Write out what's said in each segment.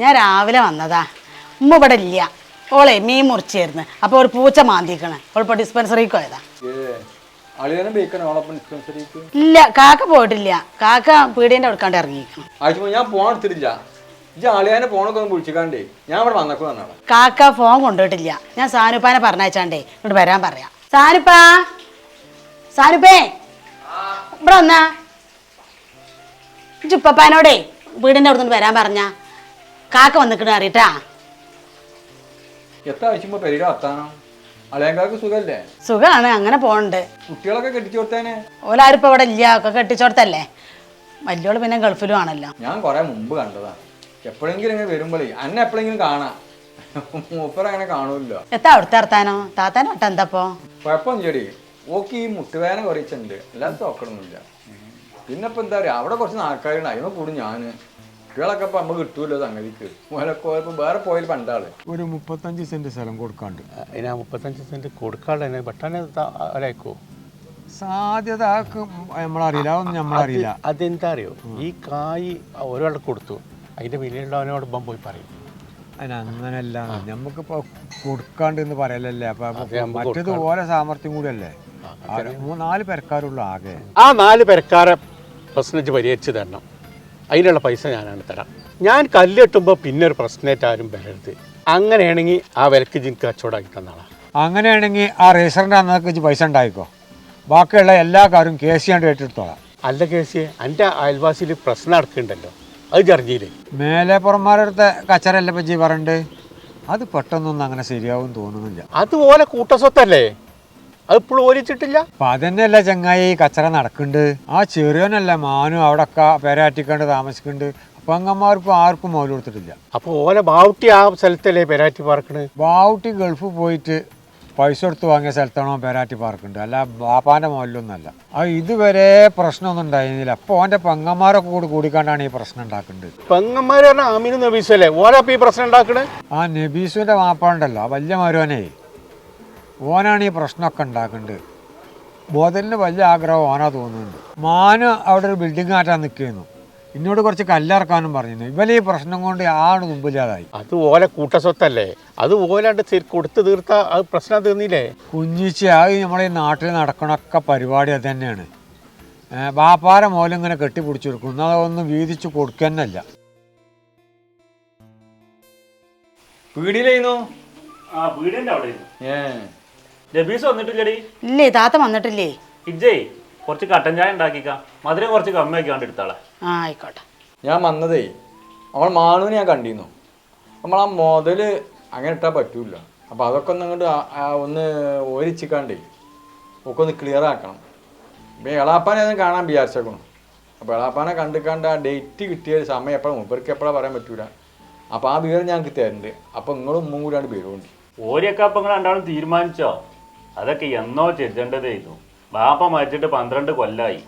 ഞാൻ രാവിലെ വന്നതാ. ഉമ്മ ഇവിടെ ഇല്ല. ഓളെ മീൻ മുറിച്ചായിരുന്നു. അപ്പൊ ഒരു പൂച്ച മാന്തിക്കണ്. ഓളിപ്പോ ഡിസ്പെൻസറി പോയതാ. ഡിസ്പെൻസറിക്ക് ഇല്ല കാക്ക പോയിട്ടില്ല. കാക്ക പീടിയന്റെ അടുക്കാണ്ട് ഇറങ്ങിയിരിക്കണം. ഞാൻ ഫോൺ എടുത്തിട്ടില്ല. ഇജ്ജ് അളിയാനെ ഫോണൊക്കെ ഒന്ന് വിളിച്ചിക്കാണ്ടേ. ഞാൻ ഇവിടെ വന്നേക്കും എന്നാണ്. കാക്ക ഫോൺ കൊണ്ടുപോയിട്ടില്ല. ഞാൻ സാനുപ്പാനെ പറഞ്ഞയച്ചാണ്ടേ. ഇങ്ങോട്ട് വരാൻ പറയാ. സാനുപ്പാ? സാനുപ്പേ? ഇവിടെ വന്നാ. വീടിന്റെ വീടിന്റെ നിന്ന് വരാൻ പറഞ്ഞ. കാക്ക വന്നിക്കണ അറിയട്ടാ. എത്ര ആഴ്ച സുഖാണ് അളിയങ്കാർക്ക് സുഖല്ലേ? സുഖാണ് അങ്ങനെ പോണുണ്ട്. കുട്ടികളൊക്കെ കെട്ടിച്ചു കൊടുത്തേനെ? ഓലാരും ഇപ്പോൾ ഇവിടെ ഇല്ല ഒക്കെ കെട്ടിച്ചോടത്തല്ലേ വലിയോൾ പിന്നെ ഗൾഫിലും ആണല്ലോ. ഞാൻ കൊറേ മുമ്പ് കണ്ടതാ. എപ്പോഴെങ്കിലും ഇങ്ങനെ വരുമ്പോഴേ അന്നെ എപ്പോഴെങ്കിലും കാണാം. മൂപ്പർ അങ്ങനെ കാണൂല്ലോ. എത്താ അവിടുത്തെ വർത്താനോ? താത്താനോ എന്താപ്പോ? കുഴപ്പമൊന്നും ചെടി ഓക്ക് ഈ മുട്ടുവേന കുറയിച്ചുണ്ട് അല്ലാതെ തോക്കണമെന്നില്ല പിന്നെ ഇപ്പൊ എന്താ പറയാ അവിടെ കുറച്ച് നാക്കാരുണ്ട്. അതിനെ കൂടും ഞാൻ. കുട്ടികളൊക്കെ ഇപ്പൊ നമുക്ക് കിട്ടൂല്ലോ സംഗതിക്ക്. ഓലൊക്കെ പോയപ്പോ വേറെ പോയാൽ പണ്ടാൾ. ഒരു മുപ്പത്തഞ്ച് സെന്റ് സ്ഥലം കൊടുക്കാണ്ട്. അതിനാ ആ മുപ്പത്തഞ്ച് സെന്റ് കൊടുക്കാണ്ട് പെട്ടെന്ന് ഒരാക്കോ സാധ്യത നമ്മളറിയില്ല. അതൊന്നും നമ്മളറിയില്ല. അതെന്താ അറിയോ ഈ കായ് ഒരാൾ കൊടുത്തു. അതിന്റെ വിലയുള്ളവനോടൊപ്പം പോയി പറയും. അതിനങ്ങനല്ല നമുക്കിപ്പോ കൊടുക്കാണ്ട് എന്ന് പറയലല്ലേ? അപ്പൊ മറ്റേത് ഓരോ സാമർത്ഥ്യം കൂടിയല്ലേ? നാല് പെരക്കാരുള്ള ആകെ. ആ നാല് പെരക്കാരെ പ്രശ്നം പരിഹരിച്ച് തരണം. അതിനുള്ള പൈസ ഞാനാണ് തരാം. ഞാൻ കല്ലെട്ടുമ്പോൾ പിന്നെ ഒരു പ്രശ്നമായിട്ട് ആരും വരരുത്. അങ്ങനെയാണെങ്കിൽ ആ വിലക്ക് ജിൻക്ക് കച്ചവടമാക്കി തന്നാളാ. അങ്ങനെയാണെങ്കിൽ ആ റേസറിന്റെ അന്നൊക്കെ പൈസ ഉണ്ടായിക്കോ? ബാക്കിയുള്ള എല്ലാ കാര്യവും സി ആണ്ട് ഏറ്റെടുത്തോളാം. അല്ല കെ സി എന്റെ അയൽവാസിയിൽ പ്രശ്നം നടക്കുന്നുണ്ടല്ലോ. അത് ചർച്ചയില്ലേ മേലെ പുറന്മാരടുത്ത കച്ചറല്ല പറ്റി പറയണ്ട്? അത് പെട്ടെന്നൊന്നും അങ്ങനെ ശരിയാവും തോന്നുന്നില്ല. അതുപോലെ കൂട്ടസ്വത്തല്ലേ? അത് ഇപ്പോഴും ഓലിച്ചിട്ടില്ല? അപ്പൊ അതന്നെയല്ല ചങ്ങായി കച്ചറ നടക്കുന്നുണ്ട് ആ ചെറിയനല്ല മാനും അവിടെ ഒക്കെ പെരാറ്റിക്കണ്ട് താമസിക്കുന്നുണ്ട് അപ്പൊ അങ്ങന്മാർക്കും ആർക്കും മോൽ കൊടുത്തിട്ടില്ല. അപ്പൊ ഓലെ ബാവുട്ടി ആ സ്ഥലത്തല്ലേ പെരാറ്റി പാർക്കണ്? ബാവുട്ടി ഗൾഫ് പോയിട്ട് പൈസ കൊടുത്ത് വാങ്ങിയ സ്ഥലത്താണോ പെരാറ്റി പാർക്കുണ്ട്. അല്ല ബാപ്പാന്റെ മുതലൊന്നല്ല ആ ഇതുവരെ പ്രശ്നമൊന്നും ഉണ്ടായിരുന്നില്ല. അപ്പോൾ ഓന്റെ പെങ്ങന്മാരൊക്കെ കൂടി കൂടിക്കാണ്ടാണ് ഈ പ്രശ്നം ഉണ്ടാക്കുന്നത് പെങ്ങന്മാർ പറഞ്ഞാൽ ആമീനും നബീസല്ലേ ഓരോ ഈ പ്രശ്നം ഉണ്ടാക്കണേ? ആ നബീസുവിന്റെ മാപ്പാണ്ടല്ലോ. ആ വലിയ മരുവനെ. ഓനാണ് ഈ പ്രശ്നമൊക്കെ ഉണ്ടാക്കുന്നത് ബോധലിന് വലിയ ആഗ്രഹം ഓനാ തോന്നുന്നുണ്ട്. മാന് അവിടെ ഒരു ബിൽഡിംഗ് ആറ്റാൻ നിൽക്കുന്നു എന്നോട് കുറച്ച് കല്ലിറക്കാനും പറഞ്ഞിരുന്നു. ഇവലെ ഈ പ്രശ്നം കൊണ്ട് ആണ് മുമ്പില്ലാതായി. അത് ഓല കൂട്ടസ്വത്തല്ലേ? അത് ഓലാണ്ട് കൊടുത്ത് തീർത്ത അത് പ്രശ്നം തീർന്നില്ലേ? കുഞ്ഞിച്ച് അത് നമ്മളെ ഈ നാട്ടിൽ നടക്കണൊക്കെ പരിപാടി അത് തന്നെയാണ്. വാപ്പാര മോലിങ്ങനെ മോലും ഇങ്ങനെ കെട്ടിപ്പിടിച്ചു കൊടുക്കും അതൊന്നും വീതിച്ച് കൊടുക്കുന്നല്ല. പീടിയിലായിരുന്നു ആ വീടിന്റെ അവിടെ ഏ. ലബീസ് വന്നിട്ടില്ലടി. ഇല്ലേ താത്ത വന്നിട്ടില്ലേ? ഇജ്ജേ കുറച്ച് കട്ടൻ ചായ ഉണ്ടാക്കിക്കാം മധുരം കുറച്ച് കമ്മിയാക്കിയാണ്ട് എടുത്താളെ ആ ആയിക്കോട്ടെ. ഞാൻ വന്നതേ അവൾ മാണുവിനെ ഞാൻ കണ്ടിരുന്നു. നമ്മൾ ആ മുതൽ അങ്ങനെ ഇട്ടാൽ പറ്റൂല. അപ്പോൾ അതൊക്കെ ഒന്ന് അങ്ങോട്ട് ഒന്ന് ഓരിച്ചിക്കാണ്ടേ ഒക്കെ ഒന്ന് ക്ലിയർ ആക്കണം. ഇപ്പം എളാപ്പാനെ ഒന്നും കാണാൻ വിചാരിച്ചേക്കണം. അപ്പോൾ എളാപ്പാനെ കണ്ടിക്കാണ്ട് ആ ഡേറ്റ് കിട്ടിയ ഒരു സമയം എപ്പോഴും മൂപ്പർക്ക് എപ്പോഴാണ് പറയാൻ പറ്റൂല. അപ്പോൾ ആ വിവരം ഞങ്ങൾക്ക് തരുന്നുണ്ട് അപ്പോൾ നിങ്ങളും ഉമ്മും കൂടിയാണ് വരുന്നുണ്ട് ഓരിയൊക്കെ അപ്പം നിങ്ങൾ രണ്ടാളും തീരുമാനിച്ചോ? അതൊക്കെ എന്നോ ചെല്ലേണ്ടതായിരുന്നു ബാപ്പ മരിച്ചിട്ട് പന്ത്രണ്ട് കൊല്ലായി.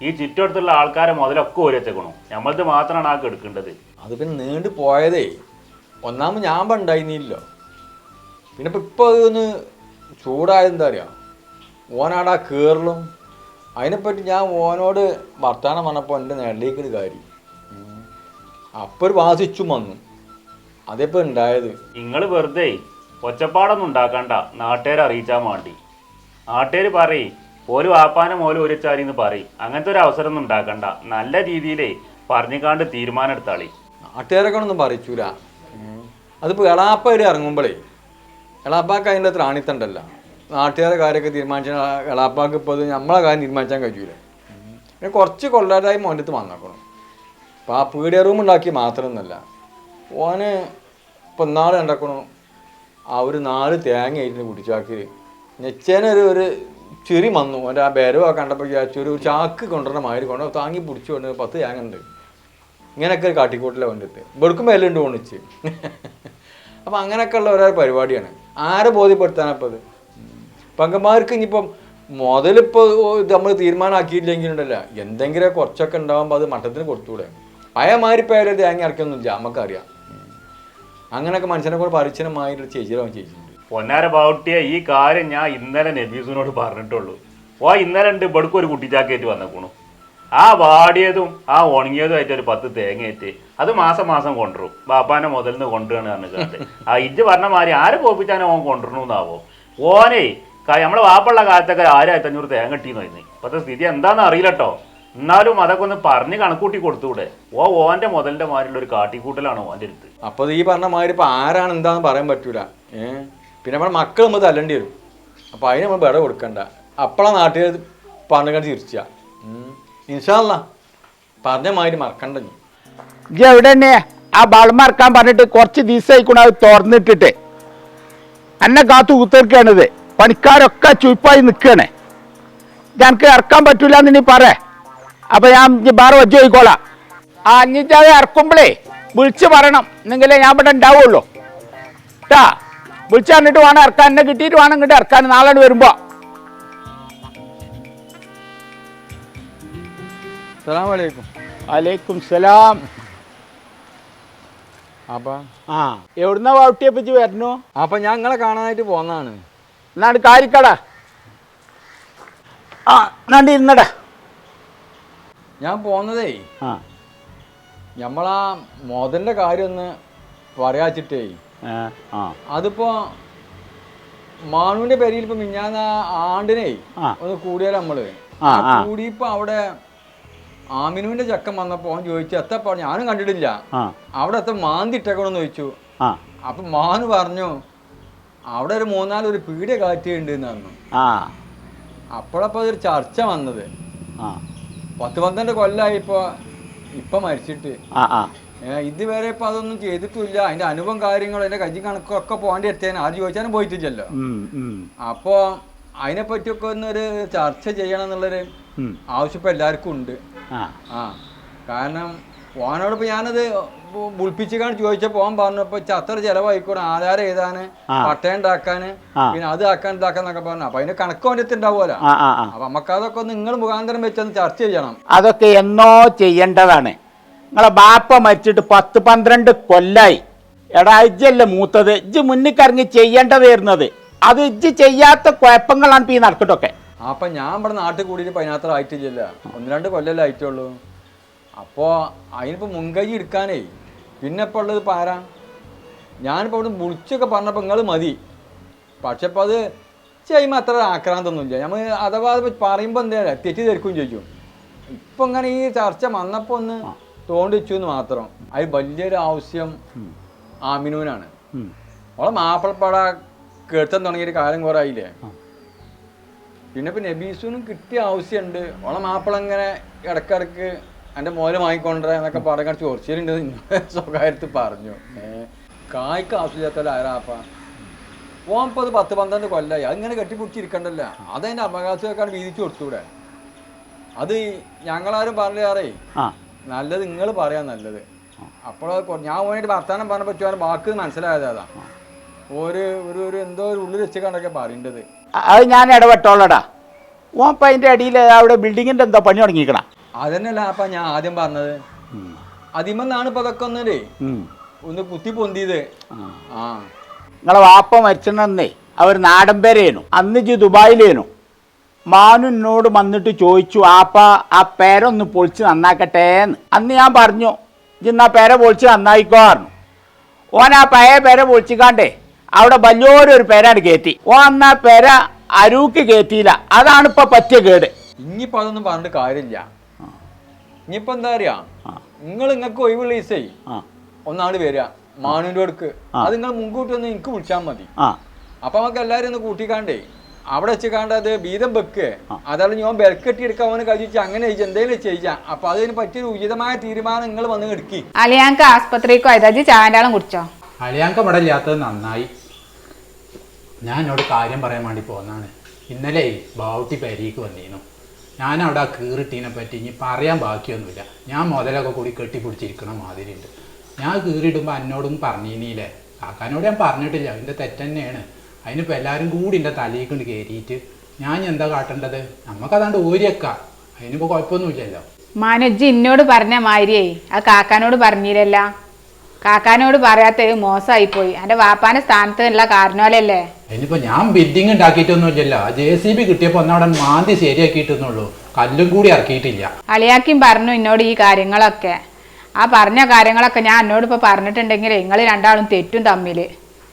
ഈ ചുറ്റടുത്തുള്ള ആൾക്കാരെ മുതലൊക്കെ ഓരി വെച്ചേക്കണു. നമ്മളത് മാത്രമാണ് ആ എടുക്കേണ്ടത് അത് പിന്നെ നീണ്ടു പോയതേ ഒന്നാമത് ഞാൻ പണ്ടായിരുന്നില്ലോ പിന്നെ ഇപ്പം ഇപ്പോൾ അതൊന്ന് ചൂടായത് എന്താ അറിയാം? ഓനാടാ കയറലും അതിനെപ്പറ്റി ഞാൻ ഓനോട് വർത്തമാനം പറഞ്ഞപ്പോൾ എന്റെ നേടിലേക്കൊരു കാര്യം. അപ്പോൾ ഒരു വാസിച്ചും വന്നു. അതേപ്പോൾ ഉണ്ടായത്. നിങ്ങൾ വെറുതെ ഒച്ചപ്പാടൊന്നും ഉണ്ടാക്കണ്ട. നാട്ടുകാരെ അറിയിച്ചാൽ വേണ്ടി നാട്ടുകാർ പറയും ഒരു വാപ്പാനും ഒരു ചാരിന്ന് പറയും. അങ്ങനത്തെ ഒരു അവസരം ഒന്നും ഉണ്ടാക്കണ്ട. നല്ല രീതിയിലേ പറഞ്ഞിക്കാണ്ട് തീരുമാനം എടുത്താളി നാട്ടുകാരൊക്കെ ഒന്നും പറിച്ചൂല അതിപ്പോൾ എളാപ്പ ഒരു ഇറങ്ങുമ്പോഴേ എളാപ്പാക്ക് അതിന്റെ ത്രാണിത്തണ്ടല്ല നാട്ടുകാരെ കാര്യമൊക്കെ തീരുമാനിച്ചാൽ എളാപ്പാക്ക് ഇപ്പോൾ അത് നമ്മളെ കാര്യം തീരുമാനിച്ചാൽ കഴിയൂല. പിന്നെ കുറച്ച് കൊള്ളാതായി മോന്റെ വന്നേക്കണം. അപ്പോൾ ആ പീഡിയ റൂം ഉണ്ടാക്കി മാത്രമൊന്നുമല്ല. ഓന് ഇപ്പം നാളെ ഉണ്ടാക്കണു. ആ ഒരു നാല് തേങ്ങ ഇരുന്ന് കുടിച്ചാക്കി നെച്ചേനൊരു ഒരു ചെറി വന്നു. അവന്റെ ആ ബേരവ കണ്ടപ്പോൾ വിചാരിച്ചു ഒരു ചാക്ക് കൊണ്ടുവരണ മാതിരി കൊണ്ട് താങ്ങി പിടിച്ചു കൊണ്ട് പത്ത് തേങ്ങ ഉണ്ട്. ഇങ്ങനെയൊക്കെ ഒരു കാട്ടിക്കൂട്ടിലെ വന്നിട്ട് വെടുക്കുമ്പോൾ എല്ലാം ഉണ്ട് ഓണിച്ച് അപ്പം അങ്ങനെയൊക്കെ ഉള്ള ഓരോ പരിപാടിയാണ്. ആരെ ബോധ്യപ്പെടുത്താനപ്പോൾ അത് പങ്കന്മാർക്ക് ഇനിയിപ്പം മുതലിപ്പോൾ ഇത് നമ്മൾ തീരുമാനമാക്കിയില്ലെങ്കിലുണ്ടല്ല എന്തെങ്കിലും കുറച്ചൊക്കെ ഉണ്ടാകുമ്പോൾ അത് മട്ടത്തിന് കൊടുത്തൂടെ. പേര് തേങ്ങ ഇറക്കിയൊന്നുമില്ല. നമുക്കറിയാം. അങ്ങനെയൊക്കെ മനുഷ്യനെ കൂടെ പരിചയമായിട്ട് ചേച്ചിയുടെ ചേച്ചിട്ടുണ്ട് പൊന്നാര ബൗട്ടിയ ഈ കാര്യം ഞാൻ ഇന്നലെ നബീസിനോട് പറഞ്ഞിട്ടുള്ളൂ. ഓ ഇന്നലെ ഉണ്ട് ഇവിടേക്ക് ഒരു കുട്ടിച്ചാക്കേറ്റ് വന്നേക്കണു. ആ വാടിയതും ആ ഉണങ്ങിയതും ആയിട്ട് ഒരു പത്ത് തേങ്ങയേറ്റ് അത് മാസം മാസം കൊണ്ടുവരും. ബാപ്പാനെ മുതൽ നിന്ന് കൊണ്ടുവരാണ് പറഞ്ഞിട്ട് ആ ഇജ്ജ് പറഞ്ഞ മാതിരി ആരെ പോപ്പിച്ചാനോ ഓൻ കൊണ്ടുവരണമെന്നാവോ ഓനെ നമ്മളെ വാപ്പുള്ള കാലത്തൊക്കെ ആയിരത്തി അഞ്ഞൂറ് തേങ്ങ കിട്ടിയെന്ന് ഇപ്പോഴത്തെ സ്ഥിതി എന്താണെന്ന് അറിയില്ല കേട്ടോ എന്നാലും അതൊക്കെ ഒന്ന് പറഞ്ഞ് കണക്കൂട്ടി കൊടുത്തൂടെ ഓ ഓന്റെ മുതലിന്റെ മാതിരിയുള്ള ഒരു കാട്ടിക്കൂട്ടലാണ് ഓന്റെ അടുത്ത്. അപ്പൊ ഈ പറഞ്ഞ മാതിരി ഇപ്പൊ ആരാണ് എന്താന്ന് പറയാൻ പറ്റൂല. ഏ? പിന്നെ നമ്മുടെ മക്കൾ നമ്മൾ തല്ലേണ്ടി വരും. അപ്പൊ അതിന് നമ്മൾ വിട കൊടുക്കണ്ട. അപ്പളാ നാട്ടിൽ പറഞ്ഞു പറഞ്ഞുകൊണ്ട് തിരിച്ച ഇൻഷാല്ല പറഞ്ഞ മാതിരി മറക്കണ്ട നീ ഇജ്ജ് എവിടെ തന്നെ ആ ബൾമ മറക്കാൻ പറഞ്ഞിട്ട് കുറച്ച് ദിവസമായിക്കൂടെ അത് തുറന്നിട്ടിട്ട്. എന്നെ കാത്തു കുത്തിർക്കാണിത്. പണിക്കാരൊക്കെ ചുയിപ്പായി നിൽക്കണേ ഞങ്ങൾക്ക് ഇറക്കാൻ പറ്റൂല എന്ന് നീ പറ. അപ്പൊ ഞാൻ വേറെ ചോദിക്കോളാം. പോയിക്കോളാം ആ അഞ്ഞിച്ചത് ഇറക്കുമ്പോഴേ വിളിച്ച് പറയണം. എന്നെങ്കിലേ ഞാൻ ഇവിടെ ഉണ്ടാവുള്ളൂ. കേട്ടാ വിളിച്ച് പറഞ്ഞിട്ട് വേണം ഇറക്കാൻ. എന്നെ കിട്ടിയിട്ട് വേണം ഇങ്ങോട്ട് ഇറക്കാൻ. നാളെ വരുമ്പോ. വലൈക്കും സലാം. അപ്പൊ? ആ എവിടുന്ന വൗട്ടിയെ പറ്റി വരണു? അപ്പൊ ഞാൻ നിങ്ങളെ കാണാനായിട്ട് പോന്നാണ്. എന്നാണ് കാര്യക്കട ആ എന്നാണ്ട് ഇരുന്നട. ഞാൻ പോന്നതേ ആ. നമ്മളാ മോദന്റെ കാര്യം ഒന്ന് പറയാച്ചിട്ടേ. ആ, ആ. അതിപ്പോ മാണുവിന്റെ പേരിൽ ഇപ്പൊ മിഞ്ഞാന്ന് ആ ആണ്ടിനെ ആ. ഒന്ന് കൂടിയാൽ നമ്മൾ? ആ, ആ. കൂടിയപ്പോ അവിടെ ആമിനുവിന്റെ ചക്കൻ വന്നപ്പോ ഓൻ ചോദിച്ചു പറഞ്ഞു ഞാനും കണ്ടിട്ടില്ല. ആ. അവിടെ എത്ര മാന്തി ഇട്ടേക്കണമെന്ന് ചോദിച്ചു. ആ. അപ്പൊ മാനു പറഞ്ഞു അവിടെ ഒരു മൂന്നാൽ ഒരു പീടിയ കാറ്റുണ്ട് എന്ന് പറഞ്ഞു. ആ. അപ്പോഴപ്പോ അതൊരു ചർച്ച വന്നത്. ആ. പത്ത് പന്ത്രണ്ട് കൊല്ലായി ഇപ്പൊ ഇപ്പൊ മരിച്ചിട്ട്. ആ ആ. ഇതുവരെ ഇപ്പൊ അതൊന്നും ചെയ്തിട്ടില്ല. അതിന്റെ അനുഭവം കാര്യങ്ങളും അതിന്റെ കജ്ജി കണക്കൊക്കെ പോകേണ്ടി എത്തിയാൽ ആര് ചോദിച്ചാലും പോയിട്ടില്ലല്ലോ. അപ്പോ അതിനെ പറ്റിയൊക്കെ ഒന്നൊരു ചർച്ച ചെയ്യണം എന്നുള്ളൊരു. ആവശ്യം ഇപ്പൊ എല്ലാവർക്കും ഉണ്ട്. ആ. കാരണം ഓനോട് ഇപ്പൊ ഞാനത് മുൾപ്പിച്ചിക്കാണ് ചോദിച്ചപ്പോൾ ഓൻ പറഞ്ഞപ്പോൾ ചത്ര ചിലവായിക്കോണം ആധാരം എഴുതാന്. പട്ടയം ഉണ്ടാക്കാന്. പിന്നെ അത് ആക്കാൻ ഇതാക്കാന്നൊക്കെ പറഞ്ഞു. അപ്പൊ അതിന്റെ കണക്ക് ഓന്റെ ഉണ്ടാവുമല്ലോ. അപ്പൊ നമുക്ക് അതൊക്കെ നിങ്ങൾ മുഖാന്തരം വെച്ചൊന്ന് ചർച്ച ചെയ്യണം. അതൊക്കെ എന്നോ ചെയ്യേണ്ടതാണ്. നിങ്ങളെ ബാപ്പ മരിച്ചിട്ട് പത്ത് പന്ത്രണ്ട് കൊല്ലായി. എടാ ഇജ്ജല്ലേ മൂത്തത്? ഇജ്ജ് മുന്നിൽ കറങ്ങി ചെയ്യേണ്ടതായിരുന്നത് അത് ഇജ്ജ് ചെയ്യാത്ത കുഴപ്പങ്ങളാണ് ഇപ്പൊ ഈ നടക്കട്ടൊക്കെ അപ്പൊ ഞാൻ ഇവിടെ നാട്ടിൽ കൂടിയിട്ട് പതിനാത്ര ആയിട്ടില്ല ഒന്ന് രണ്ട് കൊല്ലല്ലേ ആയിട്ടുള്ളൂ. അപ്പോൾ അതിനിപ്പോൾ മുൻകൈ എടുക്കാനേ. പിന്നെ ഇപ്പോൾ ഉള്ളത് ഇപ്പം ആരാ? ഞാനിപ്പോൾ അവിടെ വിളിച്ചൊക്കെ പറഞ്ഞപ്പോൾ നിങ്ങൾ മതി. പക്ഷെ ഇപ്പോൾ അത് ചെയ്യുമ്പോൾ അത്ര ആക്രാന്തൊന്നുമില്ല നമ്മൾ അഥവാ അത് പറയുമ്പോൾ എന്താ തെറ്റിദ്ധരിക്കും ചോദിക്കും ഇപ്പം ഇങ്ങനെ ഈ ചർച്ച വന്നപ്പോൾ ഒന്ന് തോണ്ടിച്ചു എന്ന് മാത്രം. അത് വലിയൊരു ആവശ്യം ആമിനൂനാണ് അവളെ ഓളെ മാപ്പിളപ്പാട കേട്ടം തുടങ്ങിയൊരു കാലം കുറേ ആയില്ലേ? പിന്നെ ഇപ്പം നബീസുനും കിട്ടിയ ആവശ്യമുണ്ട് ഓളെ മാപ്പിള ഇങ്ങനെ ഇടക്കിടക്ക് എന്റെ മോനെ വാങ്ങിക്കൊണ്ടേ എന്നൊക്കെ പറയാൻ ചോർച്ചയിലുണ്ട് സ്വകാര്യത്തിൽ പറഞ്ഞു. കായ്ക്ക് ആവശ്യമില്ലാത്ത ആരാപ്പ ഓമ്പത് പത്ത് പന്ത്രണ്ട് കൊല്ലായി. അതിങ്ങനെ കെട്ടിപ്പിടിച്ചിരിക്കണ്ടല്ല. അതതിന്റെ അവകാശമൊക്കെയാണ് വീതിച്ചു കൊടുത്തൂടെ? അത് ഞങ്ങളാരും പറയാറേ നല്ലത് നിങ്ങൾ പറയാൻ നല്ലത്. അപ്പോൾ ഞാൻ ഓനായിട്ട് വർത്താനം പറഞ്ഞ പറ്റുവാൻ വാക്ക് മനസ്സിലായത് അതാ. ഒരു ഒരു ഒരു എന്തോ ഒരു ഉള്ളിൽ വെച്ച് കണ്ടൊക്കെ പറയേണ്ടത് അത് ഞാൻ ഇടപെട്ടോളടാ. ഓൻ ഇപ്പം അതിന്റെ അടിയിൽ അവിടെ ബിൽഡിങ്ങിന്റെ എന്തോ പണി തുടങ്ങിക്കണ അതന്നെയല്ല അപ്പൊ ഞാൻ ആദ്യം പറഞ്ഞത്. അതിമെന്നാണ് ഇപ്പൊ അതൊക്കെ ഒന്നേ ഒന്ന് കുത്തി പൊന്തിയത്. ആ. നിങ്ങളെ വാപ്പ മരിച്ചെന്നേ അവർ നാടൻ പേരേനു. അന്ന് ജി ദുബായിലേനു. മാനു എന്നോട് വന്നിട്ട് ചോദിച്ചു ആപ്പ ആ പേരൊന്ന് പൊളിച്ച് നന്നാക്കട്ടെ എന്ന് അന്ന് ഞാൻ പറഞ്ഞു ഇന്ന് ആ പേര പൊളിച്ച് നന്നായിക്കോ പറഞ്ഞു. ഓൻ ആ പഴയ പേര പൊളിച്ചിക്കാണ്ടേ അവിടെ വലിയൊരു പേരാണ് കയറ്റി. ഓ അന്ന് ആ പേര അരൂക്ക് കയറ്റിയില്ല. അതാണ് ഇപ്പൊ പറ്റിയ കേട്. ഇനിയിപ്പോ അതൊന്നും പറഞ്ഞിട്ട് കാര്യമില്ല. ഇനിയിപ്പോൾ എന്താ അറിയാ? നിങ്ങൾ നിങ്ങൾക്ക് ഒഴിവുള്ള ഈസേ ആ. ഒന്നാണ് വരിക. മാനുവിന്റെ അടുക്ക്. അത് നിങ്ങൾ മുൻകൂട്ടി ഒന്ന് എനിക്ക് വിളിച്ചാൽ മതി. അപ്പൊ നമുക്ക് എല്ലാരും ഒന്ന് കൂട്ടിക്കാണ്ടേ. അവിടെ വെച്ച് കാണ്ട അത് വീതം വെക്ക്. അതാണ് ഞാൻ ബെൽക്കെട്ടി എടുക്കാൻ അവന് കഴിച്ച് അങ്ങനെ എന്തെങ്കിലും ചെയ്യാം അപ്പൊ അതിന് പറ്റിയൊരു ഉചിതമായ തീരുമാനം നിങ്ങൾ വന്ന് എടുക്കി. അലിയാങ്ക ആസ്പത്രിക്കോ? ഇതാജി കുടിച്ചോ? അലിയാങ്ക ഇവിടെ ഇല്ലാത്തത് നന്നായി. ഞാൻ എന്നോട് കാര്യം പറയാൻ വേണ്ടി പോന്നാണ്. ഇന്നലെ ബാവുട്ടി പേരേക്ക് വന്നിരുന്നു ഞാൻ അവിടെ ആ കീറിട്ടീനെ പറ്റി ഇനി പറയാൻ ബാക്കിയൊന്നുമില്ല. ഞാൻ മുതലൊക്കെ കൂടി കെട്ടിപ്പിടിച്ചിരിക്കണ മാതിരി ഉണ്ട് ഞാൻ കീറിയിടുമ്പോൾ എന്നോടും പറഞ്ഞീനില്ലേ? കാക്കാനോട് ഞാൻ പറഞ്ഞിട്ടില്ല. അതിന്റെ തെറ്റന്നെയാണ്. അതിനിപ്പോൾ എല്ലാവരും കൂടി എന്റെ തലയിൽ കൊണ്ട് കയറിയിട്ട് ഞാൻ എന്താ കാട്ടേണ്ടത്? നമുക്കതാണ്ട് ഊരിയേക്കാം. അതിനിപ്പോൾ കുഴപ്പമൊന്നുമില്ലല്ലോ. മനോജ് എന്നോട് പറഞ്ഞ മാതിരിയേ ആ കാക്കാനോട് പറഞ്ഞില്ലല്ല. കാക്കാനോട് പറയാത്ത മോശമായിപ്പോയി. എന്റെ വാപ്പാന്റെ സ്ഥാനത്ത് ഉള്ള കാരണമല്ലേ? അതിനിപ്പോ ഞാൻ ബിൽഡിംഗ് ഉണ്ടാക്കിയിട്ടൊന്നുമില്ലല്ലോ. ജെ സി ബി കിട്ടിയപ്പോൾ ഒന്നവിടെ മാന്തി ശരിയാക്കിയിട്ടൊന്നുള്ളൂ കല്ലും കൂടി ഇറക്കിയിട്ടില്ല. അളിയാക്കിയും പറഞ്ഞു എന്നോട് ഈ കാര്യങ്ങളൊക്കെ. ആ പറഞ്ഞ കാര്യങ്ങളൊക്കെ ഞാൻ എന്നോട് ഇപ്പോൾ പറഞ്ഞിട്ടുണ്ടെങ്കിൽ നിങ്ങൾ രണ്ടാളും തെറ്റും തമ്മിൽ.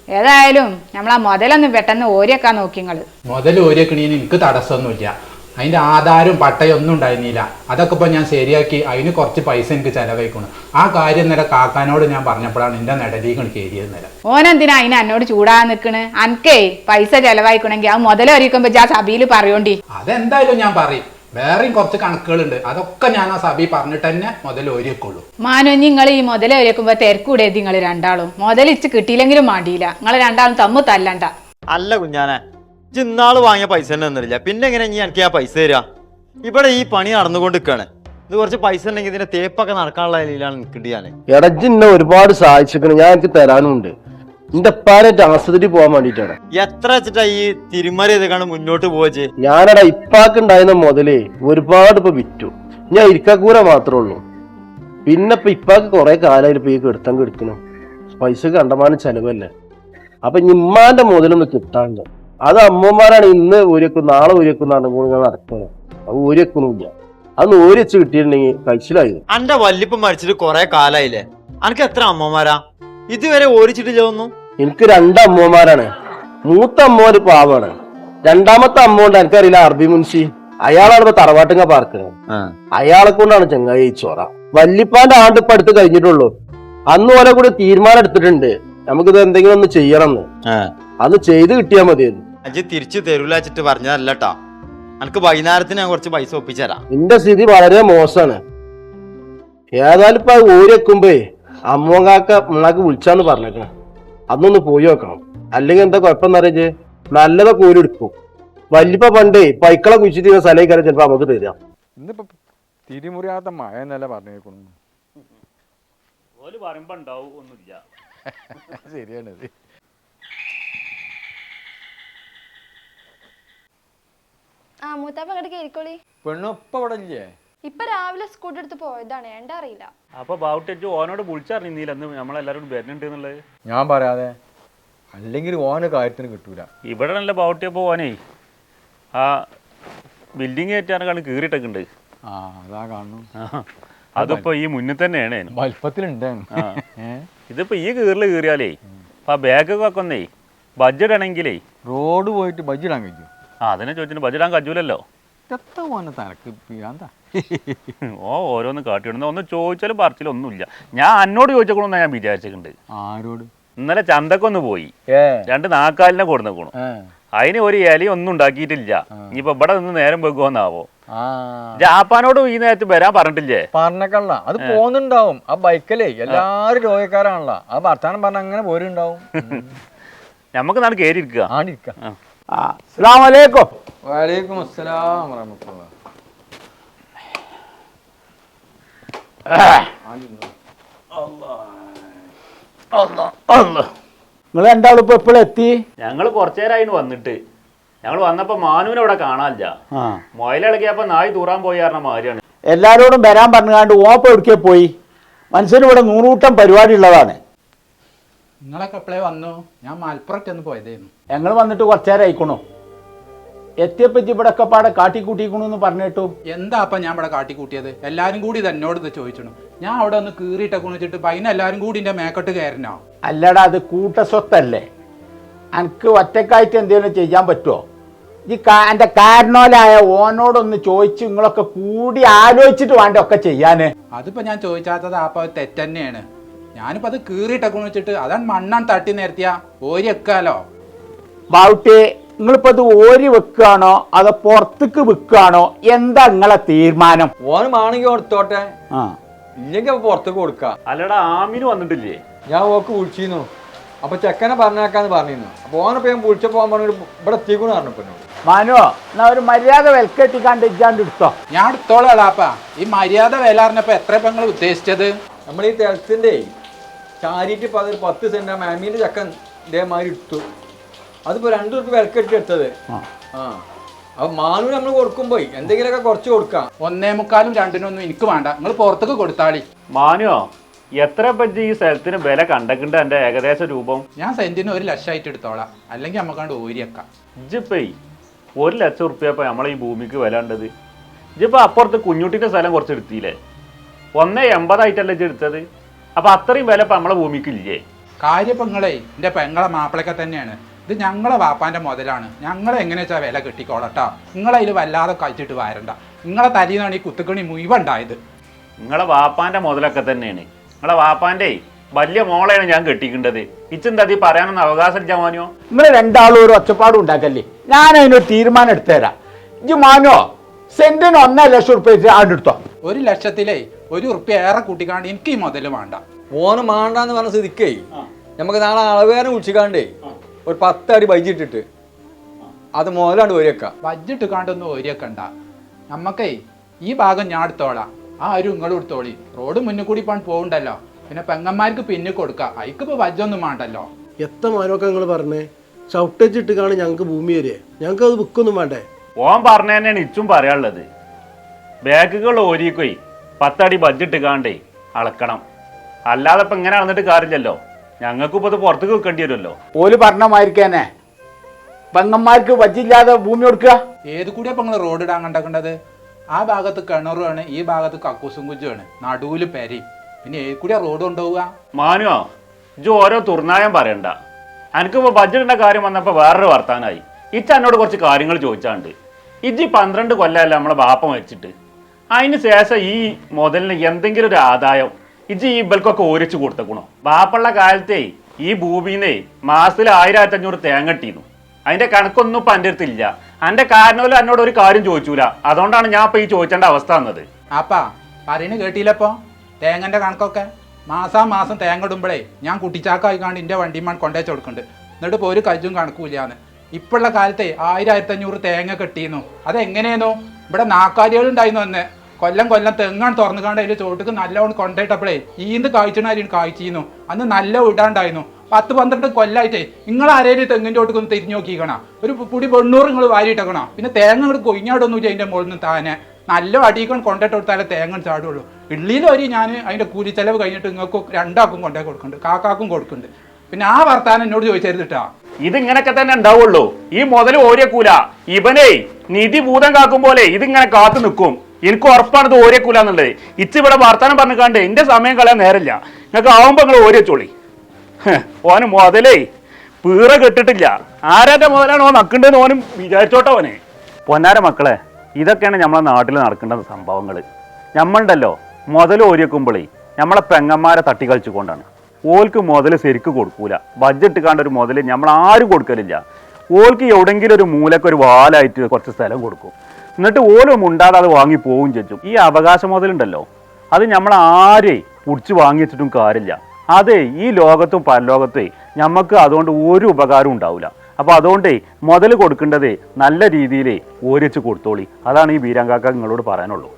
ഏതായാലും നമ്മൾ ആ മുതലൊന്നും പെട്ടെന്ന് ഓരിയൊക്കെ നോക്കി നിങ്ങൾ മുതൽ ഓരിയക്കണീന് എനിക്ക് തടസ്സമൊന്നുമില്ല. അതിന്റെ ആധാരവും പട്ടയും ഒന്നും ഉണ്ടായിരുന്നില്ല. അതൊക്കെ ഇപ്പോൾ ഞാൻ ശരിയാക്കി. അതിന് കുറച്ച് പൈസ എനിക്ക് ചെലവഴിക്കണം. ആ കാര്യം നേരെ കാക്കാനോട് ഞാൻ പറഞ്ഞപ്പോഴാണ് എന്റെ നെടലീകൾ കയറിയത് നേരം ഓനെന്തിനാ അതിന് എന്നോട് ചൂടാൻ നിൽക്കണ് അനക്കേ പൈസ ചെലവായിക്കണമെങ്കിൽ ആ മുതലൊരിക്കുമ്പോൾ ആ സഭയിൽ പറയോണ്ടി. അതെന്തായാലും ഞാൻ പറയും. വേറെയും കുറച്ച് കണക്കുകളുണ്ട്. അതൊക്കെ ഞാൻ ആ സഭ പറഞ്ഞിട്ട് തന്നെ മുതൽ ഒരുക്കുള്ളൂ മാനു നിങ്ങൾ ഈ മുതലേ ഒരുക്കുമ്പോൾ തിരക്കൂടെ നിങ്ങൾ രണ്ടാളും. മുതലിച്ച് കിട്ടിയില്ലെങ്കിലും മാണ്ടിയില്ല നിങ്ങൾ രണ്ടാളും തമ്മു തല്ലണ്ട. അല്ല കുഞ്ഞാനെ. ഇന്നാൾ വാങ്ങിയ പൈസ തന്നെ തന്നില്ല പിന്നെ എങ്ങനെ ഇനി എനിക്ക് ആ പൈസ തരാ? ഇവിടെ ഈ പണി നടന്നുകൊണ്ട് നിൽക്കാണ് ഇത് കുറച്ച് പൈസ ഉണ്ടെങ്കിൽ ഇതിന്റെ തേപ്പൊക്കെ നടക്കാനുള്ള രീതിയിലാണ് നിൽക്കേണ്ടി ഞാൻ ഇടജ് എന്നെ ഒരുപാട് സഹായിച്ചിരിക്കണം. ഞാൻ എനിക്ക് തരാനുണ്ട്. എന്റെ പാനായിട്ട് ആസ്വദിച്ച് പോകാൻ വേണ്ടിട്ടാണ് എത്ര വെച്ചിട്ടാ ഈ തിരുമറി ഇതൊക്കെ മുന്നോട്ട് പോവച്ച് ഞാനടാ ഇപ്പാക്ക് ഉണ്ടായിരുന്ന മുതലേ ഒരുപാട് ഇപ്പൊ വിറ്റു. ഞാൻ ഇരിക്കക്കൂര മാത്രമേ ഉള്ളൂ. പിന്നെ ഇപ്പൊ ഇപ്പാക്ക് കുറെ കാലമായിട്ട് ഇപ്പൊ ഈ കെടുത്താൻ കെടുക്കണം പൈസ കണ്ടമാനം ചെലവല്ലേ. അപ്പൊ ഇമ്മാന്റെ മുതലൊന്ന് കിട്ടാണ്ട്. അത് അമ്മമാരാണ് ഇന്ന് ഊരിയക്കും നാളെ ഊരിയക്കുന്നാണ് ഇങ്ങനെ നടക്കുന്നത് അത് ഊരിയക്കണില്ല അന്ന് ഊരി വെച്ച് കിട്ടിയിട്ടുണ്ടെങ്കിൽ കഴിച്ചിലായി അന്റെ വല്ലിപ്പ മരിച്ചിട്ട് കൊറേ കാലായില്ലേ? അനക്ക് എത്ര അമ്മമാരാ ഇതുവരെ ഓരിച്ചിട്ടില്ല ഒന്നും? എനിക്ക് രണ്ട് അമ്മമാരാണ് മൂത്ത ഒരു പാവാണ്. രണ്ടാമത്തെ അമ്മോണ്ട് എനിക്കറിയില്ല അറബി മുൻഷി. അയാളാണ് ഇപ്പൊ തറവാട്ടുങ്ങ പാർക്കുന്നത് അയാളെ കൊണ്ടാണ് ചെങ്ങായി ചോറ. വല്ലിപ്പാന്റെ ആണ്ട് ഇപ്പൊ അടുത്ത് കഴിഞ്ഞിട്ടുള്ളൂ. അന്ന് ഓരോ കൂടി തീരുമാനം എടുത്തിട്ടുണ്ട്. നമുക്കിത് എന്തെങ്കിലും ഒന്ന് ചെയ്യണം അത് ചെയ്ത് കിട്ടിയാൽ മതിയായിരുന്നു. അജ്ജ് തിരിച്ചു തരൂല വെച്ചിട്ട് പറഞ്ഞതല്ലട്ടാ. എനിക്ക് വൈകുന്നേരത്തിന് ഞാൻ കുറച്ച് പൈസ ഒപ്പിച്ചരാം. എന്റെ സ്ഥിതി വളരെ മോശമാണ്. ഏതായാലും ഇപ്പൊ ഊരെക്കുമ്പേ അമ്മോങ്കാക്ക ഉമ്മാക്ക് വിളിച്ചാന്ന് പറഞ്ഞേക്കണം. അന്നൊന്ന് പോയി നോക്കണം. അല്ലെങ്കിൽ എന്താ കുഴപ്പം അറിയിച്ച് നല്ലതൊക്കെ ഊരെടുക്കും വല്യപ്പ പണ്ടേ പൈക്കളെ കുഴിച്ചിട്ട് സ്ഥലം കയറി ചിലപ്പോ നമുക്ക് തരാം ഇന്നിപ്പോ തിരിമുറിയാത്ത മഴ എന്നല്ല പറഞ്ഞേക്കുന്നു ഓൽ പറയുമ്പോ ഒന്നുമില്ല. ശരിയാണത് മൂത്താപ്പ അങ്ങോട്ട് കയറിക്കോളി പെണ്ണൊപ്പം ഇവിടെ ഇല്ലേ? ഇപ്പൊ രാവിലെ സ്കൂട്ടി എടുത്ത് പോയതാണ് ഏണ്ട അറിയില്ല. അപ്പൊ ബാവുട്ടു ഓനോട് വിളിച്ചറിഞ്ഞില്ല അന്ന് നമ്മളെല്ലാരും കൂടി വരുന്നുണ്ട് എന്നുള്ളത്. ഞാൻ പറയാതെ അല്ലെങ്കിൽ ഓന് കാര്യത്തിന് കിട്ടൂല. ഇവിടെ നല്ല ബാവുട്ടിയപ്പോ ഓനേ ആ ബിൽഡിംഗ് കയറ്റാൻ കീറിയിട്ടൊക്കെ ഉണ്ട് ആ അതാ കാണുന്നു. അതിപ്പോ ഈ മുന്നിൽ തന്നെയാണ്. വലിപ്പത്തിലുണ്ട്. ആ. ഇതിപ്പോ ഈ കീറിൽ കീറിയാലേ അപ്പൊ ആ ബാഗൊക്കെ വെക്കുന്നേ ബഡ്ജറ്റ് ആണെങ്കിലേ. റോഡ് പോയിട്ട് ബജ്ജിടാൻ കഴിയും? ആ അതിനെ ചോദിച്ചിട്ട് ബഡ്ജറ്റ് ആൻ കജൂലല്ലോ. എത്ര തനക്ക്? ഓ ഓരോന്ന് കാട്ടിയിടുന്ന ഒന്ന് ചോദിച്ചാലും പറച്ചിലും ഒന്നുമില്ല. ഞാൻ അന്നോട് ചോദിച്ചേക്കണമെന്നാ ഞാൻ വിചാരിച്ചിട്ടുണ്ട് ആരോട്? ഇന്നലെ ചന്തക്കൊന്ന് പോയി. രണ്ട് നാക്കാലിനെ കൊടുന്നേക്കണു. അതിന് ഒരു ഇലയും ഒന്നും ഉണ്ടാക്കിയിട്ടില്ല. ഇനിയിപ്പോ ഇവിടെ നിന്ന് നേരം വെക്കുമെന്നാവോ ജാപ്പാനോട് ഈ നേരത്ത് വരാൻ പറഞ്ഞിട്ടില്ലേ? പറഞ്ഞക്കള്ള അത് പോകുന്നുണ്ടാവും ആ ബൈക്കല്ലേ എല്ലാരും രോഗക്കാരാണല്ലോ ആ ഭർത്താനം പറഞ്ഞ അങ്ങനെ പോരുണ്ടാവും. നമുക്ക് നാട് കയറി ഇരിക്കുക ആണ്ടിരിക്ക ആ അസ്സലാമു അലൈക്കും വലൈക്കും അസ്സലാം വറഹ്മത്തുള്ളാഹി. നിങ്ങൾ രണ്ടാളും ഇപ്പൊ എപ്പോഴെത്തി ഞങ്ങൾ കുറച്ചു നേരമായിരുന്നു വന്നിട്ട്. ഞങ്ങൾ വന്നപ്പോ മാനുവിനെ ഇവിടെ കാണാനില്ല. ആ. നായ് തൂറാൻ പോയി പറഞ്ഞ മാതിരിയാണ്. എല്ലാരോടും വരാൻ പറഞ്ഞാണ്ട് ഓപ്പ എവിടേക്കേ പോയി? മനുഷ്യന് ഇവിടെ നൂറുകൂട്ടം പരിപാടി ഉള്ളതാണ്. നിങ്ങളൊക്കെ എപ്പോഴേ വന്നു? ഞാൻ മലപ്പുറത്തൊന്ന് പോയതായിരുന്നു ഞങ്ങൾ വന്നിട്ട് കുറച്ചേരം ആയിക്കണു. എത്തിയപ്പറ്റി ഇവിടെ ഒക്കെ പാടെ കാട്ടിക്കൂട്ടിക്കണു എന്ന് പറഞ്ഞിട്ടു. എന്താ അപ്പൊ ഞാൻ ഇവിടെ കാട്ടിക്കൂട്ടിയത്? എല്ലാരും കൂടി ഇത് എന്നോട് ഇത് ചോദിച്ചു ഞാൻ അവിടെ ഒന്ന് കീറിയിട്ടൊക്കെ വെച്ചിട്ട് പൈന എല്ലാരും കൂടി എന്റെ മേക്കട്ട് കയറിനോ? അല്ലടാ അത് കൂട്ടസ്വത്തല്ലേ എനിക്ക് ഒറ്റക്കായിട്ട് എന്തെങ്കിലും ചെയ്യാൻ പറ്റുമോ ഈ എന്റെ എന്റെ കാരണോലായ ഓനോടൊന്ന് ചോദിച്ച് നിങ്ങളൊക്കെ കൂടി ആലോചിച്ചിട്ട് വേണ്ട ഒക്കെ ചെയ്യാന്? അതിപ്പോ ഞാൻ ചോദിച്ചാത്തത് അപ്പൊ തെറ്റന്നെയാണ്. ഞാനിപ്പോ അത് കീറിയിട്ടൊക്കെ വെച്ചിട്ട് അതാണ് മണ്ണാൻ തട്ടി നേരത്തിയ. ഓരി വെക്കാലോ ബാവുട്ടി നിങ്ങളിപ്പോ അത് ഓരി വെക്കുകയാണോ അതോ പുറത്തേക്ക് വെക്കുകയാണോ എന്താ നിങ്ങളെ തീരുമാനം? ഓന് മാണെങ്കിൽ കൊടുത്തോട്ടെ. ആ. ഇല്ലെങ്കിൽ അപ്പൊ പുറത്തേക്ക് കൊടുക്കാം. അല്ലടാ ആമിന് വന്നിട്ടില്ലേ? ഞാൻ ഓക്ക് വിളിച്ചിരുന്നു. അപ്പൊ ചെക്കനെ പറഞ്ഞേക്കാന്ന് പറഞ്ഞിരുന്നു. അപ്പൊ ഓനപ്പോ ഞാൻ വിളിച്ചപ്പോ ഓൻ പറഞ്ഞു ഇവിടെ എത്തിക്കുന്നു പറഞ്ഞപ്പോ എന്നോട്. മാനോ എന്നാ ഒരു മര്യാദ വിലക്കെട്ടിക്കാണ്ട് ഇജാണ്ട് എടുത്തോ. ഞാൻ എടുത്തോളാം എളാപ്പ. ഈ മര്യാദ വില അറിഞ്ഞപ്പോ എത്ര ഇപ്പൊ നിങ്ങൾ ഉദ്ദേശിച്ചത്? നമ്മൾ ഈ തിളത്തിന്റെ ചാരിയിട്ട് ഇപ്പൊ അതൊരു പത്ത് സെന്റ് ആ മാമീന്റെ ചക്കൻ ഇതേമാതിരി ഇട്ടു. അതിപ്പോ രണ്ടു റുപ്യ വിലക്കെട്ടി എടുത്തത്. ആ. അപ്പൊ മാനു നമ്മൾ കൊടുക്കുമ്പോ എന്തെങ്കിലുമൊക്കെ കുറച്ച് കൊടുക്കാം. ഒന്നേ മുക്കാലും രണ്ടിനൊന്നും എനിക്ക് വേണ്ട. നിങ്ങൾ പുറത്തേക്ക് കൊടുത്താളി. മാനുവോ എത്ര പറ്റി ഈ സ്ഥലത്തിന് വില കണ്ടക്കിണ്ട് എന്റെ ഏകദേശ രൂപം? ഞാൻ സെന്റിന് ഒരു ലക്ഷമായിട്ട് എടുത്തോളാം. അല്ലെങ്കിൽ നമുക്ക് കണ്ട് ഓരിയക്കാം ഇജിപ്പേ ഒരു ലക്ഷം ഉറുപ്പ്യപ്പോൾ നമ്മളെ ഈ ഭൂമിക്ക് വില ഉണ്ടത് ഇജിപ്പോൾ അപ്പുറത്ത് കുഞ്ഞുട്ടിന്റെ സ്ഥലം കുറച്ച് എടുത്തില്ലേ? ഒന്നേ എൺപതായിട്ടല്ലേ ഇജ് എടുത്തത്? അപ്പോൾ അത്രയും വില ഇപ്പം നമ്മളെ ഭൂമിക്കില്ലേ? കാര്യപ്പങ്ങളെ എന്റെ പെങ്ങളെ മാപ്പിളൊക്കെ തന്നെയാണ്. ഇത് ഞങ്ങളെ വാപ്പാന്റെ മുതലാണ്. ഞങ്ങളെ എങ്ങനെ വെച്ചാൽ വില കിട്ടിക്കോളട്ടോ? നിങ്ങളതിൽ വല്ലാതെ കഴിച്ചിട്ട് വരണ്ട. നിങ്ങളെ തരീന്നാണ് ഈ കുത്തുക്കണി മുഴുവൻ ഉണ്ടായത്. നിങ്ങളെ വാപ്പാന്റെ മുതലൊക്കെ തന്നെയാണ്. നിങ്ങളെ വാപ്പാന്റെ വലിയ മോളെയാണ് ഞാൻ കെട്ടിക്കേണ്ടത്. ഇച്ചെന്താ പറയാനൊന്നും അവകാശം ജവാനോ നിങ്ങൾ രണ്ടാളും ഒരു ഒച്ചപ്പാടും ഉണ്ടാക്കല്ലേ? ഞാൻ അതിനൊരു തീരുമാനം എടുത്തുതരാം. ഇജ്ജ് മാനോ സെന്റിന് ഒന്നര ലക്ഷം ഉറുപ്പ്യ ആണ്ടെടുത്തോ ഒരു ലക്ഷത്തിലേ ഒരു ഉറുപ്പ്യ ഏറെ കൂട്ടിക്കാണ്ട് എനിക്ക് ഈ മുതൽ വേണ്ട. ഓന് മാണ്ടാന്ന് പറഞ്ഞ സ്ഥിതിക്കേ നമുക്ക് നാളെ അളവേനെ വിളിച്ചിക്കാണ്ടേ ഒരു പത്തടി ബൈജിട്ടിട്ട് അത് മുതലാണ്ട് ഒരേക്ക ബജ്ജിട്ട് കാണ്ടൊന്നും ഓരിയൊക്കെ ഉണ്ടാ നമ്മക്കേ ഈ ഭാഗം ഞാൻ എടുത്തോളാം. ആ ഒരു ഇങ്ങളും എടുത്തോളി. റോഡ് മുന്നിൽ കൂടി ഇപ്പം പോകണ്ടല്ലോ പിന്നെ പെങ്ങന്മാർക്ക് പിന്നെ കൊടുക്കാം. അതിക്കിപ്പോൾ ബജ്ജൊന്നും വേണ്ടല്ലോ. എത്ര മാനൊക്കെ നിങ്ങൾ പറഞ്ഞേ? ചവിട്ടച്ചിട്ട് കാണും ഞങ്ങൾക്ക് ഭൂമി വരെ ഞങ്ങൾക്ക് അത് ബുക്കൊന്നും വേണ്ടേ? ഓൻ പറഞ്ഞു തന്നെയാണ് ഇച്ചും പറയാനുള്ളത്. ബാഗുകൾ ഓരിക്കോയി. പത്തടി ബഡ്ജറ്റ് കാണ്ടേ അളക്കണം. അല്ലാതെ ഇപ്പം ഇങ്ങനെ അളന്നിട്ട് കാര്യമില്ലല്ലോ. ഞങ്ങൾക്ക് ഇപ്പോൾ ഇത് പുറത്തേക്ക് വെക്കേണ്ടി വരുമല്ലോ. ഓൽ പറഞ്ഞ മാതിരിക്ക് തന്നെ. പെങ്ങന്മാർക്ക് വജ്ജില്ലാതെ ഭൂമി കൊടുക്കുക. ഏത് കൂടിയാ പെങ്ങൾ നിങ്ങൾ റോഡ് ഇടാൻ കണ്ടേണ്ടത് ആ ഭാഗത്ത് കിണറുമാണ് ഈ ഭാഗത്ത് കക്കൂസും കുജുമാണ് നടുവിൽ പെരയും പിന്നെ ഏത് കൂടിയാ റോഡ് കൊണ്ടുപോവുക? മാനുവോ ഇജ് ഓരോ തുറന്നായം പറയണ്ട. എനിക്കിപ്പോൾ ബഡ്ജറ്റിന്റെ കാര്യം വന്നപ്പോൾ വേറൊരു വർത്താനായി. ഇച്ച എന്നോട് കുറച്ച് കാര്യങ്ങൾ ചോദിച്ചാണ്ട്. ഇജ്ജ് ഈ പന്ത്രണ്ട് കൊല്ലമല്ല നമ്മളെ ബാപ്പ മരിച്ചിട്ട്? അതിന് ശേഷം ഈ മുതലിന് എന്തെങ്കിലും ഒരു ആദായം. ഇജ് ഈ ഇബൽക്കൊക്കെ ഓരിച്ചു കൊടുത്തേക്കണോ ബാപ്പുള്ള കാലത്തെ ഈ ഭൂമിന്നേ മാസത്തിൽ ആയിരം ആയിരത്തി അഞ്ഞൂറ് തേങ്ങ കിട്ടിയിരുന്നു അതിന്റെ കണക്കൊന്നും ഇപ്പൊ എന്റെ അടുത്തില്ല. എന്റെ കാരണമല്ല എന്നോട് ഒരു കാര്യം ചോദിച്ചൂല. അതുകൊണ്ടാണ് ഞാൻ ഇപ്പൊ ഈ ചോദിച്ചേണ്ട അവസ്ഥ വന്നത്. ആപ്പാ പറയുന്നു കേട്ടില്ലപ്പോ തേങ്ങന്റെ കണക്കൊക്കെ? മാസാ മാസം തേങ്ങ ഇടുമ്പോഴേ ഞാൻ കുട്ടിച്ചാക്കായി കാണ്ട് എന്റെ വണ്ടിമാൻ കൊണ്ടേച്ച് കൊടുക്കുന്നുണ്ട് എന്നിട്ട് ഇപ്പോൾ ഒരു കജ്ജും കണക്കൂലാന്ന് ഇപ്പോഴുള്ള കാലത്തെ ആയിരം ആയിരത്തി അഞ്ഞൂറ് തേങ്ങ കിട്ടിയിരുന്നു അതെങ്ങനെയെന്നോ ഇവിടെ നാക്കാലികൾ ഉണ്ടായിരുന്നു അന്ന്. കൊല്ലം കൊല്ലം തെങ്ങാണ് തുറന്നു കാണ്ട് അതിന്റെ ചോട്ടിക്ക് നല്ലവണ്ണം കൊണ്ടായിട്ടപ്പോഴേ ഈന്ന് കായ്ച്ചണാരും കായ്ച്ചിരുന്നു അന്ന് നല്ല ഇടാണ്ടായിരുന്നു പത്ത് പന്ത്രണ്ട് കൊല്ലായിട്ടേ നിങ്ങൾ ആരേലും തെങ്ങിന്റെ ഒന്ന് തിരിഞ്ഞു നോക്കിക്കണ ഒരു പുടി വെണ്ണൂറ് നിങ്ങൾ വാരിയിട്ടേക്കണോ? പിന്നെ തേങ്ങ ഇങ്ങോട്ട് കൊയിഞ്ഞാടൊന്നുമില്ല അതിന്റെ മുകളിൽ നിന്ന് താനെ. നല്ല അടിയിക്കൊണ്ട് കൊണ്ടിട്ട് കൊടുത്താലേ തേങ്ങ ചാടുള്ളൂ. ഇള്ളിയിൽ വരി ഞാൻ അതിന്റെ കൂലി ചെലവ് കഴിഞ്ഞിട്ട് നിങ്ങൾക്ക് രണ്ടാക്കും കൊണ്ടേ കൊടുക്കുന്നുണ്ട് കാക്കാക്കും കൊടുക്കുന്നുണ്ട് പിന്നെ ആ വർത്താനം എന്നോട് ചോദിച്ചരുതിട്ടാ ഇതിങ്ങനൊക്കെ തന്നെ ഉണ്ടാവുള്ളൂ. ഈ മുതൽ ഓരോ കൂല ഇവനെ നിധി ഭൂതം കാക്കും പോലെ ഇതിങ്ങനെ കാത്തു നിൽക്കും എനിക്ക് ഉറപ്പാണ് ഇത് ഓരിയക്കൂല എന്നുള്ളത് ഇച്ച് ഇവിടെ വർത്താനം പറഞ്ഞു എന്റെ സമയം കളയാൻ നേരമില്ല. നിങ്ങൾക്ക് ആവുമ്പോ നിങ്ങൾ ഹ്, ഓന് മുതലേ പീറ കെട്ടിട്ടില്ല. ആരാന്റെ മുതലാണ് ഓൻ നക്കുണ്ടെന്ന് ഓനും വിചാരിച്ചോട്ടെ ഓനെ. പൊന്നാര മക്കളെ ഇതൊക്കെയാണ് നമ്മളെ നാട്ടിൽ നടക്കേണ്ട സംഭവങ്ങൾ നമ്മളുണ്ടല്ലോ മുതൽ ഓരിയക്കുമ്പോഴേ നമ്മളെ പെങ്ങന്മാരെ തട്ടി തട്ടിക്കളിച്ചുകൊണ്ടാണ് ഓൽക്ക് മുതൽ ശരിക്ക് കൊടുക്കൂല. ബഡ്ജറ്റ് കണ്ട ഒരു മുതൽ നമ്മൾ ആരും കൊടുക്കലില്ല. ഓൽക്ക് എവിടെങ്കിലും ഒരു മൂലക്കൊരു വാലായിട്ട് കുറച്ച് സ്ഥലം കൊടുക്കും. എന്നിട്ട് ഓലും ഉണ്ടാതെ അത് വാങ്ങി പോവും ചെച്ചു ഈ അവകാശ മുതലുണ്ടല്ലോ. അത് നമ്മൾ ആരെ പിടിച്ച് വാങ്ങി വെച്ചിട്ടും കാര്യമില്ല. അതെ ഈ ലോകത്തും പരലോകത്തേ നമുക്ക് അതുകൊണ്ട് ഒരു ഉപകാരവും ഉണ്ടാവില്ല അപ്പോൾ അതുകൊണ്ടേ മുതൽ കൊടുക്കേണ്ടത് നല്ല രീതിയിൽ ഓരിച്ച് കൊടുത്തോളി. അതാണ് ഈ വീരാങ്കാക്ക നിങ്ങളോട് പറയാനുള്ളൂ.